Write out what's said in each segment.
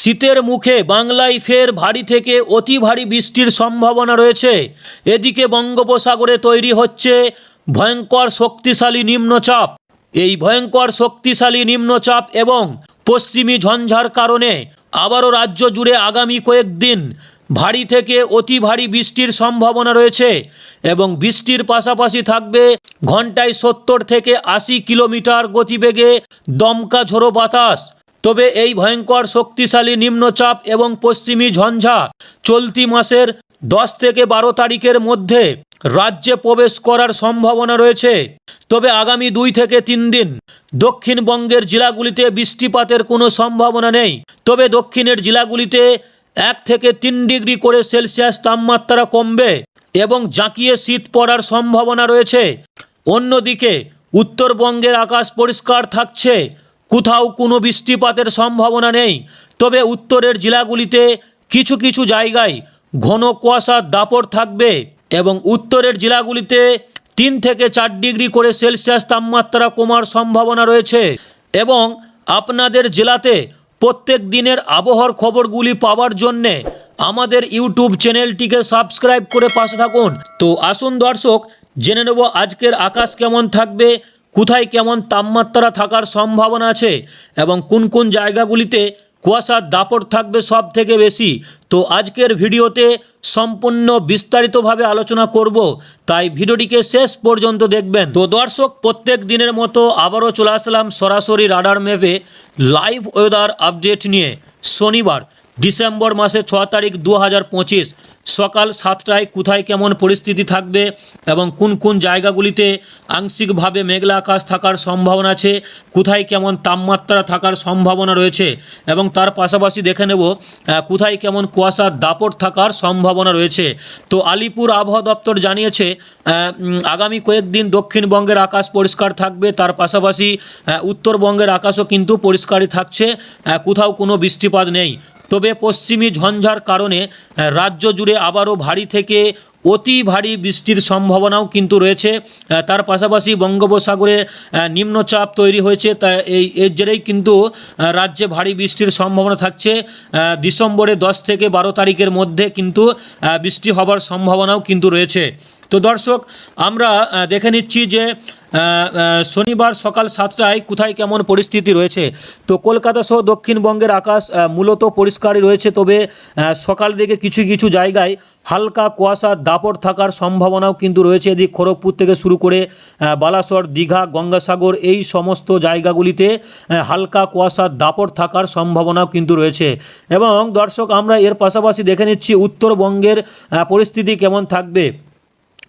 শীতের মুখে বাংলায় ফের ভারী থেকে অতি ভারী বৃষ্টির সম্ভাবনা রয়েছে। এদিকে বঙ্গোপসাগরে তৈরি হচ্ছে ভয়ঙ্কর শক্তিশালী নিম্নচাপ। এই ভয়ঙ্কর শক্তিশালী নিম্নচাপ এবং পশ্চিমী ঝঞ্ঝার কারণে আবারও রাজ্য জুড়ে আগামী কয়েকদিন ভারী থেকে অতি ভারী বৃষ্টির সম্ভাবনা রয়েছে এবং বৃষ্টির পাশাপাশি থাকবে ঘন্টায় সত্তর থেকে আশি কিলোমিটার গতিবেগে দমকা ঝোড়ো বাতাস। তবে এই ভয়ঙ্কর শক্তিশালী নিম্নচাপ এবং পশ্চিমী ঝঞ্ঝা চলতি মাসের দশ থেকে বারো তারিখের মধ্যে রাজ্যে প্রবেশ করার সম্ভাবনা রয়েছে। তবে আগামী দুই থেকে তিন দিন দক্ষিণবঙ্গের জেলাগুলিতে বৃষ্টিপাতের কোনো সম্ভাবনা নেই। তবে দক্ষিণের জেলাগুলিতে এক থেকে তিন ডিগ্রি করে সেলসিয়াস তাপমাত্রা কমবে এবং জাঁকিয়ে শীত পড়ার সম্ভাবনা রয়েছে। অন্যদিকে উত্তরবঙ্গের আকাশ পরিষ্কার থাকছে। কোথাও কোনো বৃষ্টিপাতের সম্ভাবনা নেই। তবে উত্তরের জেলাগুলিতে কিছু কিছু জায়গায় ঘন কুয়াশার দাপট থাকবে এবং উত্তরের জেলাগুলিতে তিন থেকে চার ডিগ্রি করে সেলসিয়াস তাপমাত্রা কমার সম্ভাবনা রয়েছে এবং আপনাদের জেলাতে প্রত্যেক দিনের আবহাওয়ার খবরগুলি পাওয়ার জন্যে আমাদের ইউটিউব চ্যানেলটিকে সাবস্ক্রাইব করে পাশে থাকুন। তো আসুন দর্শক, জেনে নেব আজকের আকাশ কেমন থাকবে কোথায় কেমন তাপমাত্রা থাকার সম্ভাবনা আছে এবং কোন কোন জায়গাগুলিতে কুয়াশার দাপট থাকবে সব থেকে বেশি, তো আজকের ভিডিওতে সম্পূর্ণ বিস্তারিতভাবে আলোচনা করব, তাই ভিডিওটিকে শেষ পর্যন্ত দেখবেন। তো দর্শক, প্রত্যেক দিনের মতো আবারও চলে আসলাম সরাসরি রাডার ম্যাপে লাইভ ওয়েদার আপডেট নিয়ে। শনিবার, ডিসেম্বর মাসে ছ তারিখ দু হাজার পঁচিশ। সকাল সাতটায় কোথায় কেমন পরিস্থিতি থাকবে এবং কোন কোন জায়গাগুলিতে আংশিকভাবে মেঘলা আকাশ থাকার সম্ভাবনা আছে, কোথায় কেমন তাপমাত্রা থাকার সম্ভাবনা রয়েছে এবং তার পাশাপাশি দেখে নেব কোথায় কেমন কুয়াশার দাপট থাকার সম্ভাবনা রয়েছে। তো আলিপুর আবহাওয়া দপ্তর জানিয়েছে আগামী কয়েকদিন দক্ষিণবঙ্গের আকাশ পরিষ্কার থাকবে, তার পাশাপাশি উত্তরবঙ্গের আকাশও কিন্তু পরিষ্কারই থাকছে কোথাও কোনো বৃষ্টিপাত নেই। তবে পশ্চিমী ঝঞ্ঝার কারণে রাজ্য জুড়ে আবারও ভারী থেকে অতি ভারী বৃষ্টির সম্ভাবনাও কিন্তু রয়েছে। তার পাশাপাশি বঙ্গোপসাগরে নিম্নচাপ তৈরি হয়েছে তা এই, এর জেরেই কিন্তু রাজ্যে ভারী বৃষ্টির সম্ভাবনা থাকছে। ডিসেম্বরে দশ থেকে বারো তারিখের মধ্যে কিন্তু বৃষ্টি হবার সম্ভাবনাও কিন্তু রয়েছে। তো দর্শক, আমরা দেখে নিচ্ছি যে শনিবার সকাল সাতটায় কোথায় কেমন পরিস্থিতি রয়েছে। তো কলকাতা সহ দক্ষিণবঙ্গের আকাশ মূলত পরিষ্কারই রয়েছে, তবে সকাল দিকে কিছু কিছু জায়গায় হালকা কুয়াশার দাপট থাকার সম্ভাবনাও কিন্তু রয়েছে। এদিক খড়গপুর থেকে শুরু করে বালাসর, দীঘা, গঙ্গাসাগর, এই সমস্ত জায়গাগুলিতে হালকা কুয়াশার দাপট থাকার সম্ভাবনাও কিন্তু রয়েছে। এবং দর্শক, আমরা এর পাশাপাশি দেখে নিচ্ছি উত্তরবঙ্গের পরিস্থিতি কেমন থাকবে।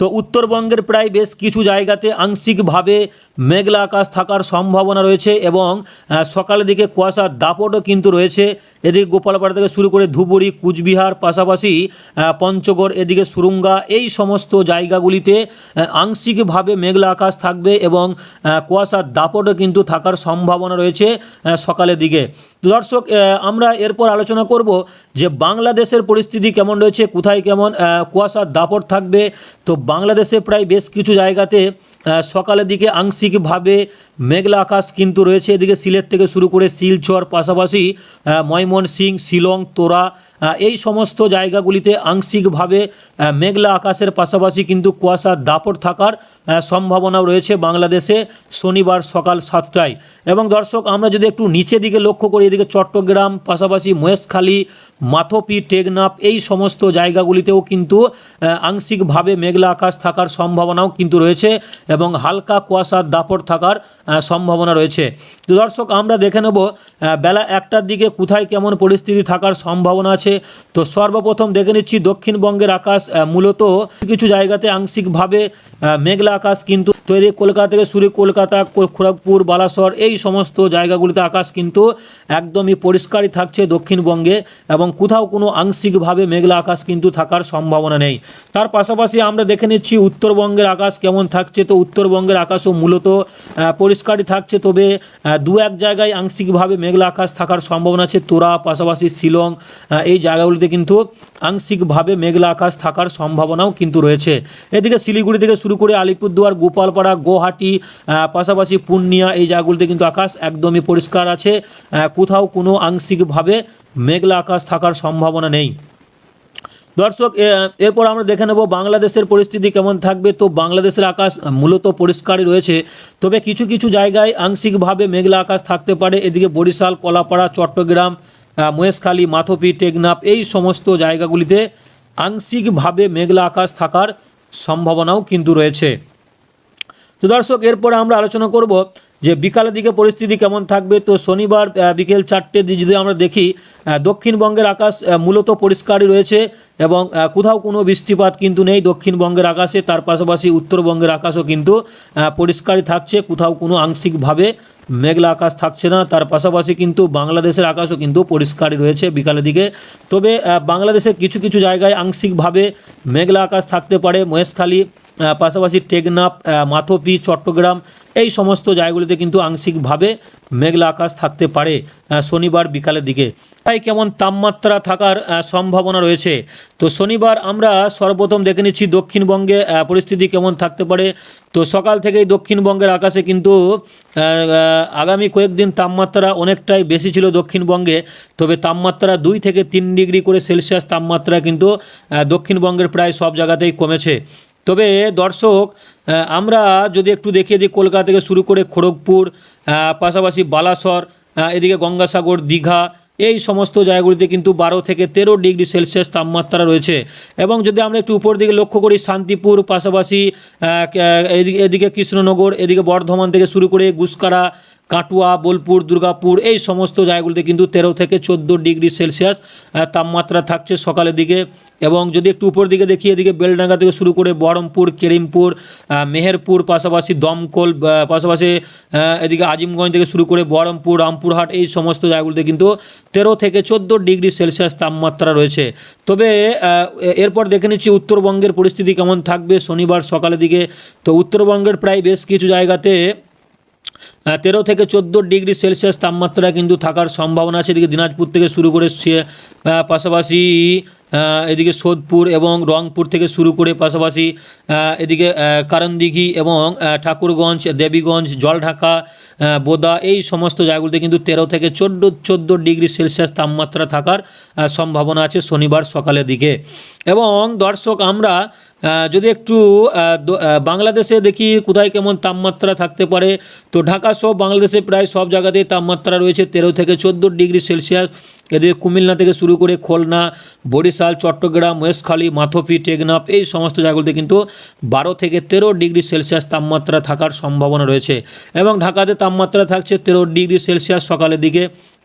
তো উত্তরবঙ্গের প্রায় বেশ কিছু জায়গাতে আংশিকভাবে মেঘলা আকাশ থাকার সম্ভাবনা রয়েছে এবং সকালের দিকে কুয়াশার দাপটও কিন্তু রয়েছে। এদিকে গোপালপাড়া থেকে শুরু করে ধুবুরি কুচবিহার পাশাপাশি পঞ্চগড়, এদিকে সুরুঙ্গা এই সমস্ত জায়গাগুলিতে আংশিকভাবে মেঘলা আকাশ থাকবে এবং কুয়াশার দাপটও কিন্তু থাকার সম্ভাবনা রয়েছে সকালের দিকে। দর্শক আমরা এরপর আলোচনা করব যে বাংলাদেশের পরিস্থিতি কেমন রয়েছে, কোথায় কেমন কুয়াশার দাপট থাকবে। তো বাংলাদেশে প্রায় বেশ কিছু জায়গাতে সকালের দিকে আংশিকভাবে মেঘলা আকাশ কিন্তু রয়েছে। এদিকে সিলেট থেকে শুরু করে শিলচর পাশাপাশি ময়মনসিং শিলং তোরা এই সমস্ত জায়গাগুলিতে আংশিকভাবে মেঘলা আকাশের পাশাপাশি কিন্তু কুয়াশার দাপট থাকার আহ, সম্ভাবনাও রয়েছে বাংলাদেশে শনিবার সকাল সাতটায়। এবং দর্শক আমরা যদি একটু নিচে দিকে লক্ষ্য করি এদিকে চট্টগ্রাম পাশাপাশি মহেশখালী মাথপি টেকনাফ এই সমস্ত জায়গাগুলিতেও কিন্তু আংশিকভাবে মেঘলা আকাশ থাকার সম্ভাবনাও কিন্তু রয়েছে এবং হালকা কুয়াশার দাপট থাকার সম্ভাবনা রয়েছে। তো দর্শক, আমরা দেখে নেব বেলা একটার দিকে কোথায় কেমন পরিস্থিতি থাকার সম্ভাবনা আছে। তো সর্বপ্রথম দেখে নিচ্ছি দক্ষিণবঙ্গের আকাশ মূলত কিছু জায়গাতে আংশিকভাবে মেঘলা আকাশ কিন্তু তৈরি কলকাতা থেকে শুরু কলকাতা খড়গপুর, বালাসর এই সমস্ত জায়গাগুলিতে আকাশ কিন্তু একদমই পরিষ্কারই থাকছে দক্ষিণবঙ্গে এবং কোথাও কোনো আংশিকভাবে মেঘলা আকাশ কিন্তু থাকার সম্ভাবনা নেই। তার পাশাপাশি আমরা দেখে নিচ্ছি উত্তরবঙ্গের আকাশ কেমন থাকছে? তো উত্তরবঙ্গের আকাশও মূলত পরিষ্কারই থাকছে, তবে দু এক জায়গায় আংশিকভাবে মেঘলা আকাশ থাকার সম্ভাবনা আছে। তোরা, পাশাপাশি শিলং এই জায়গাগুলিতে কিন্তু আংশিকভাবে মেঘলা আকাশ থাকার সম্ভাবনাও কিন্তু রয়েছে। এদিকে শিলিগুড়ি থেকে শুরু করে আলিপুরদুয়ার, গোপালপাড়া, গুয়াহাটি পাশাপাশি পূর্ণিয়া, এই জায়গাগুলিতে কিন্তু আকাশ একদমই পরিষ্কার আছে। কোথাও কোনো আংশিকভাবে মেঘলা আকাশ থাকার সম্ভাবনা নেই। দর্শক এরপর আমরা দেখে নেব বাংলাদেশের পরিস্থিতি কেমন থাকবে। তো বাংলাদেশের আকাশ মূলত পরিষ্কারই রয়েছে। তবে কিছু কিছু জায়গায় আংশিকভাবে মেঘলা আকাশ থাকতে পারে। এদিকে বরিশাল, কলাপাড়া, চট্টগ্রাম মহেশখালী, মাথপি, টেকনাফ এই সমস্ত জায়গাগুলিতে আংশিকভাবে মেঘলা আকাশ থাকার সম্ভাবনাও কিন্তু রয়েছে। তো দর্শক, এরপরে আমরা আলোচনা করব যে বিকালের দিকে পরিস্থিতি কেমন থাকবে? তো শনিবার বিকেল চারটে যদি আমরা দেখি দক্ষিণবঙ্গের আকাশ মূলত পরিষ্কারই রয়েছে এবং কোথাও কোনো বৃষ্টিপাত কিন্তু নেই দক্ষিণবঙ্গের আকাশে। তার পাশাপাশি উত্তরবঙ্গের আকাশও কিন্তু পরিষ্কারই থাকছে। কোথাও কোনো আংশিকভাবে মেঘলা আকাশ থাকছে না। তার পাশাপাশি কিন্তু বাংলাদেশের আকাশও কিন্তু পরিষ্কারই রয়েছে বিকালের দিকে। তবে বাংলাদেশের কিছু কিছু জায়গায় আংশিকভাবে মেঘলা আকাশ থাকতে পারে। মহেশখালী পাশাপাশি টেকনাফ মাথোপি, চট্টগ্রাম এই সমস্ত জায়গাগুলিতে কিন্তু আংশিকভাবে মেঘলা আকাশ থাকতে পারে শনিবার বিকালের দিকে। তাই কেমন তাপমাত্রা থাকার সম্ভাবনা রয়েছে? তো শনিবার আমরা সর্বপ্রথম দেখে নিচ্ছি দক্ষিণবঙ্গে পরিস্থিতি কেমন থাকতে পারে। তো সকাল থেকেই দক্ষিণবঙ্গের আকাশে কিন্তু আগামী কয়েকদিন তাপমাত্রা অনেকটাই বেশি ছিল দক্ষিণবঙ্গে। তবে তাপমাত্রা দুই থেকে তিন ডিগ্রি করে সেলসিয়াস তাপমাত্রা কিন্তু দক্ষিণবঙ্গের প্রায় সব জায়গাতেই কমেছে। তবে দর্শক আমরা যদি একটু দেখিয়ে দিই কলকাতা থেকে শুরু করে খড়গপুর পাশাপাশি বালাসর এদিকে গঙ্গাসাগর, দীঘা, এই সমস্ত জায়গাগুলিতে কিন্তু বারো থেকে তেরো ডিগ্রি সেলসিয়াস তাপমাত্রা রয়েছে। এবং যদি আমরা একটু উপর দিকে লক্ষ্য করি, শান্তিপুর, পাশাপাশি এদিকে কৃষ্ণনগর, এদিকে বর্ধমান থেকে শুরু করে গুসকারা কাটুয়া, বোলপুর, দুর্গাপুর, এই সমস্ত জায়গাগুলিতে কিন্তু তেরো থেকে চোদ্দ ডিগ্রি সেলসিয়াস তাপমাত্রা থাকছে সকালের দিকে। এবং যদি একটু উপর দিকে দেখি, এদিকে বেলডাঙ্গা থেকে শুরু করে বহরমপুর, কেরিমপুর মেহেরপুর, পাশাপাশি দমকল পাশাপাশি এদিকে আজিমগঞ্জ থেকে শুরু করে বহরমপুর, রামপুরহাট, এই সমস্ত জায়গাগুলিতে কিন্তু তেরো থেকে চোদ্দ ডিগ্রি সেলসিয়াস তাপমাত্রা রয়েছে। তবে এরপর দেখে নিচ্ছি উত্তরবঙ্গের পরিস্থিতি কেমন থাকবে শনিবার সকালের দিকে। তো উত্তরবঙ্গের প্রায় বেশ কিছু জায়গাতে তেরো থেকে চোদ্দ ডিগ্রি সেলসিয়াস তাপমাত্রা কিন্তু থাকার সম্ভাবনা আছে। এদিকে দিনাজপুর থেকে শুরু করে পাশাপাশি এদিকে সোদপুর এবং রংপুর থেকে শুরু করে পাশাপাশি এদিকে কারণদিঘি এবং ঠাকুরগঞ্জ, দেবীগঞ্জ, জলঢাকা বোদা এই সমস্ত জায়গাগুলিতে কিন্তু তেরো থেকে চোদ্দ চোদ্দ ডিগ্রি সেলসিয়াস তাপমাত্রা থাকার সম্ভাবনা আছে শনিবার সকালের দিকে। এবং দর্শক, আমরা যদি একটু বাংলাদেশে দেখি কোথায় কেমন তাপমাত্রা থাকতে পারে, তো ঢাকা সহ বাংলাদেশে প্রায় সব জায়গাতেই তাপমাত্রা রয়েছে তেরো থেকে চোদ্দ ডিগ্রি সেলসিয়াস। এদিকে কুমিল্লা থেকে শুরু করে খুলনা, বরিশাল, চট্টগ্রাম মহেশখালী মাথপি, টেকনাফ, এই সমস্ত জায়গাগুলিতে কিন্তু বারো থেকে তেরো ডিগ্রি সেলসিয়াস তাপমাত্রা থাকার সম্ভাবনা রয়েছে। এবং ঢাকাতে তাপমাত্রা থাকছে তেরো ডিগ্রি সেলসিয়াস সকালের দিকে।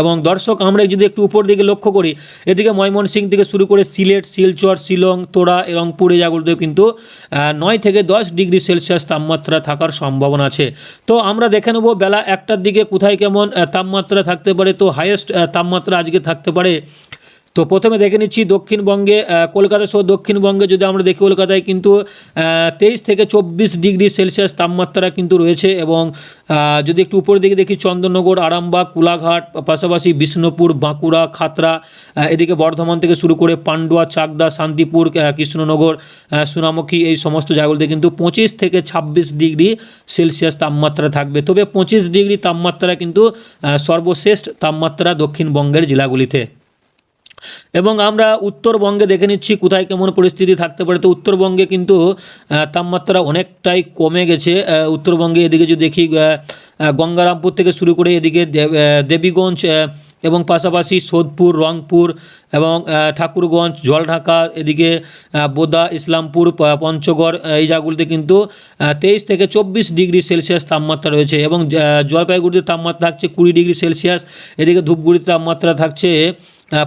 এবং দর্শক, আমরা যদি একটু উপর দিকে লক্ষ্য করি, এদিকে ময়মনসিংহ থেকে শুরু করে সিলেট, শিলচর, শিলং, তোড়া, রংপুর, এই কিন্তু নয় থেকে দশ ডিগ্রি সেলসিয়াস তাপমাত্রা থাকার সম্ভাবনা আছে। তো আমরা দেখে নেব বেলা একটার দিকে কোথায় কেমন তাপমাত্রা থাকতে পারে। তো হায়েস্ট তাপমাত্রা আজকে থাকতে পারে তো প্রথমে দেখে নিচ্ছি দক্ষিণবঙ্গে কলকাতা সহ দক্ষিণবঙ্গে যদি আমরা দেখি কলকাতায় কিন্তু তেইশ থেকে চব্বিশ ডিগ্রি সেলসিয়াস তাপমাত্রা কিন্তু রয়েছে এবং যদি একটু উপরের দিকে দেখি চন্দননগর আরামবাগ, কোলাঘাট, পাশাপাশি বিষ্ণুপুর, বাঁকুড়া, খাতরা এদিকে বর্ধমান থেকে শুরু করে পান্ডুয়া, চাকদা, শান্তিপুর কৃষ্ণনগর সোনামুখী এই সমস্ত জায়গাগুলোতে কিন্তু পঁচিশ থেকে ছাব্বিশ ডিগ্রি সেলসিয়াস তাপমাত্রা থাকবে। তবে পঁচিশ ডিগ্রি তাপমাত্রা কিন্তু সর্বশ্রেষ্ঠ তাপমাত্রা দক্ষিণবঙ্গের জেলাগুলিতে। এবং আমরা উত্তরবঙ্গে দেখে নিচ্ছি কোথায় কেমন পরিস্থিতি থাকতে পারে। তো উত্তরবঙ্গে কিন্তু তাপমাত্রা অনেকটাই কমে গেছে। উত্তরবঙ্গে এদিকে যদি দেখি গঙ্গারামপুর থেকে শুরু করে এদিকে দেব- দেবীগঞ্জ এবং পাশাপাশি সোদপুর, রংপুর এবং ঠাকুরগঞ্জ, জলঢাকা, এদিকে বোদা, ইসলামপুর পঞ্চগড় এই জায়গাগুলিতে কিন্তু তেইশ থেকে চব্বিশ ডিগ্রি সেলসিয়াস তাপমাত্রা রয়েছে এবং জলপাইগুড়িতে তাপমাত্রা থাকছে কুড়ি ডিগ্রি সেলসিয়াস, এদিকে ধূপগুড়িতে তাপমাত্রা থাকছে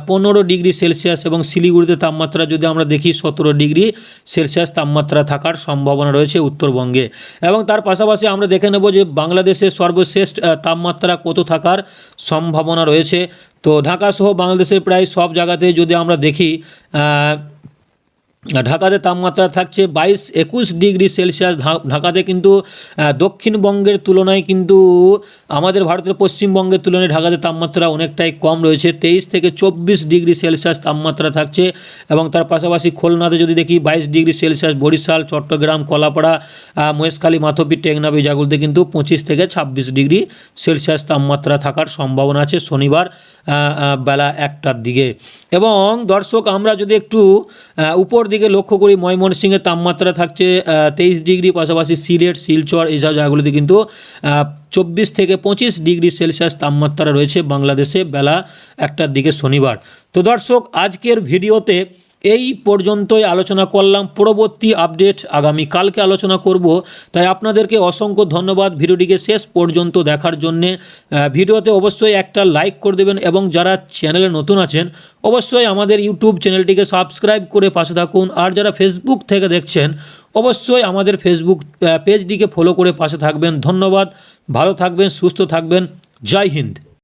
পনেরো ডিগ্রি সেলসিয়াস এবং শিলিগুড়িতে তাপমাত্রা যদি আমরা দেখি, সতেরো ডিগ্রি সেলসিয়াস তাপমাত্রা থাকার সম্ভাবনা রয়েছে উত্তরবঙ্গে। এবং তার পাশাপাশি আমরা দেখে নেব যে বাংলাদেশের সর্বশ্রেষ্ঠ তাপমাত্রা কত থাকার সম্ভাবনা রয়েছে। তো ঢাকা সহ বাংলাদেশের প্রায় সব জায়গাতে যদি আমরা দেখি ঢাকাতে তাপমাত্রা থাকছে বাইশ একুশ ডিগ্রি সেলসিয়াস। ঢাকাতে কিন্তু দক্ষিণবঙ্গের তুলনায় কিন্তু, আমাদের ভারতের পশ্চিমবঙ্গের তুলনায় ঢাকাতে তাপমাত্রা অনেকটাই কম রয়েছে। তেইশ থেকে চব্বিশ ডিগ্রি সেলসিয়াস তাপমাত্রা থাকছে এবং তার পাশাপাশি খুলনাতে যদি দেখি, বাইশ ডিগ্রি সেলসিয়াস বরিশাল, চট্টগ্রাম, কলাপাড়া মহেশখালী, মাথপি, টেকনাফ এই কিন্তু পঁচিশ থেকে ছাব্বিশ ডিগ্রি সেলসিয়াস তাপমাত্রা থাকার সম্ভাবনা আছে শনিবার বেলা একটার দিকে। এবং দর্শক, আমরা যদি একটু উপর দিকে লক্ষ্য করি ময়মনসিংহের তাপমাত্রা থাকছে তেইশ ডিগ্রি, পাশাপাশি সিলেট, শিলচর এইসব জায়গাগুলিতে কিন্তু চব্বিশ থেকে পঁচিশ ডিগ্রি সেলসিয়াস তাপমাত্রা রয়েছে বাংলাদেশে বেলা একটার দিকে শনিবার। তো দর্শক, আজকের ভিডিওতে এই পর্যন্তই আলোচনা করলাম। পরবর্তী আপডেট আগামী কালকে আলোচনা করব। তাই আপনাদেরকে অসংখ্য ধন্যবাদ ভিডিওটিকে শেষ পর্যন্ত দেখার জন্যে। ভিডিওতে অবশ্যই একটা লাইক করে দেবেন এবং যারা চ্যানেলে নতুন আছেন, অবশ্যই আমাদের ইউটিউব চ্যানেলটিকে সাবস্ক্রাইব করে পাশে থাকুন। আর যারা ফেসবুক থেকে দেখছেন, অবশ্যই আমাদের ফেসবুক পেজটিকে ফলো করে পাশে থাকবেন। ধন্যবাদ, ভালো থাকবেন, সুস্থ থাকবেন। জয় হিন্দ।